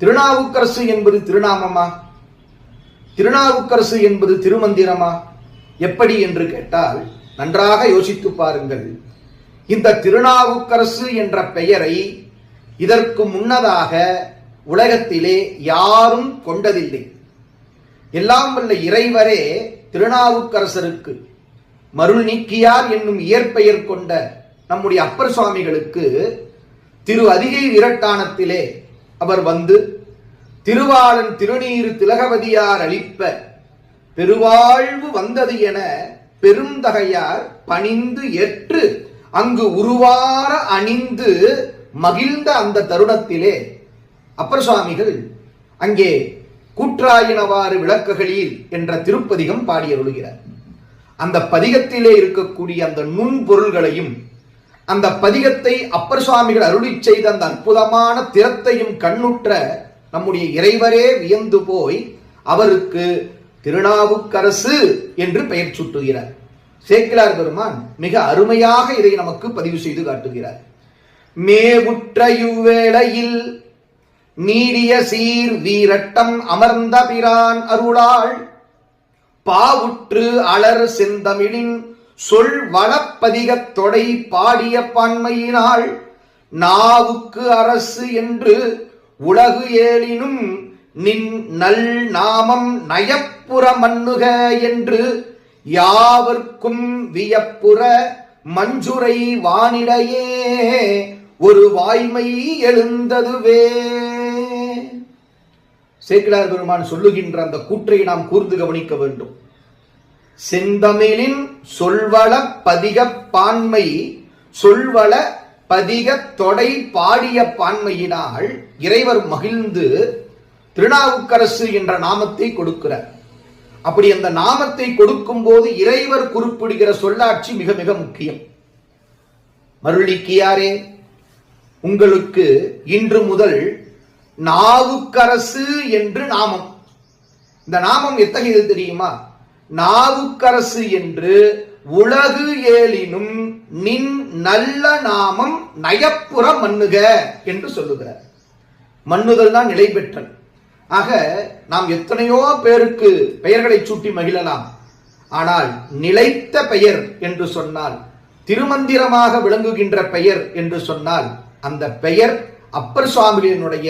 திருநாவுக்கரசு என்பது திருநாமமா? திருநாவுக்கரசு என்பது திருமந்திரமா? எப்படி என்று கேட்டால் நன்றாக யோசித்து பாருங்கள். இந்த திருநாவுக்கரசு என்ற பெயரை இதற்கு முன்னதாக உலகத்திலே யாரும் கொண்டதில்லை. எல்லாம் வல்ல இறைவரே திருநாவுக்கரசருக்கு மருள் நீக்கியார் என்னும் இயற்பெயர் கொண்ட நம்முடைய அப்பர் சுவாமிகளுக்கு திரு அதிகை விரட்டானத்திலே அவர் வந்து திருவாளன் திருநீர் திலகவதியார் அளிப்ப பெருவாழ்வு வந்தது என பெருந்தகையார் பணிந்து ஏற்று அங்கு உருவார அணிந்து மகிழ்ந்த அந்த தருணத்திலே அப்பர் சுவாமிகள் அங்கே கூற்றாயினவாறு விளக்குகளில் என்ற திருப்பதிகம் பாடியருளுகிறார். அந்த பதிகத்திலே இருக்கக்கூடிய அந்த நுண்பொருள்களையும் அந்த பதிகத்தை அப்பர் சுவாமிகள் அருளி செய்த அந்த அற்புதமான திறத்தையும் கண்ணுற்ற நம்முடைய இறைவரே வியந்து போய் அவருக்கு திருநாவுக்கரசு என்று பெயர் சூட்டுகிறார். சேக்கிலார் பெருமான் மிக அருமையாக இதை நமக்கு பதிவு செய்து காட்டுகிறார். மேவுற்ற இவ்வேளையில் நீடிய சீர் வீரட்டம் அமர்ந்த பிரான் அருளாள் பாவுற்று அலர் செந்தமிழின் சொல் வளப்பதிகத் தொடை பாடிய பான்மையினால் நாவுக்கு அரசு என்று உலகு ஏலினும் நின் நல் நாமம் நயப்புற மன்னுக என்று யாவர்க்கும் வியப்புற மஞ்சுரை வானிடையே ஒரு வாய்மை எழுந்ததுவே. சேக்கிடார் பெருமான் சொல்லுகின்ற அந்த கூற்றை நாம் கூர்ந்து கவனிக்க வேண்டும். செந்தமிழின் சொல்வள பதிக பான்மை சொல்வள பதிக தொடை பாடிய பான்மையினால் இறைவர் மகிழ்ந்து திருநாவுக்கரசு என்ற நாமத்தை கொடுக்கிறார். அப்படி அந்த நாமத்தை கொடுக்கும் போது இறைவர் குறிப்பிடுகிற சொல்லாட்சி மிக மிக முக்கியம். மருளிக்கியாரே உங்களுக்கு இன்று முதல் நாவுக்கரசு என்று நாமம். இந்த நாமம் எத்தகையது தெரியுமா? நாவுக்கரசு என்று உலகு ஏலினும் நின் நல்ல நாமம் நயப்புற மண்ணுக என்று சொல்லுகிறார். மண்ணுதல் தான் நிலை பெற்றல். ஆக நாம் எத்தனையோ பேருக்கு பெயர்களை சூட்டி மகிழலாம். ஆனால் நிலைத்த பெயர் என்று சொன்னால் திருமந்திரமாக விளங்குகின்ற பெயர் என்று சொன்னால் அந்த பெயர் அப்பர் சுவாமியினுடைய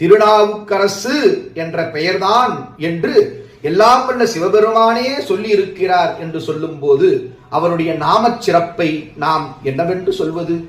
திருநாவுக்கரசு என்ற பெயர்தான் என்று எல்லாம் வல்ல சிவபெருமானே சொல்லி இருக்கிறார் என்று சொல்லும்போது அவருடைய நாமச் சிறப்பை நாம் என்னவென்று சொல்வது?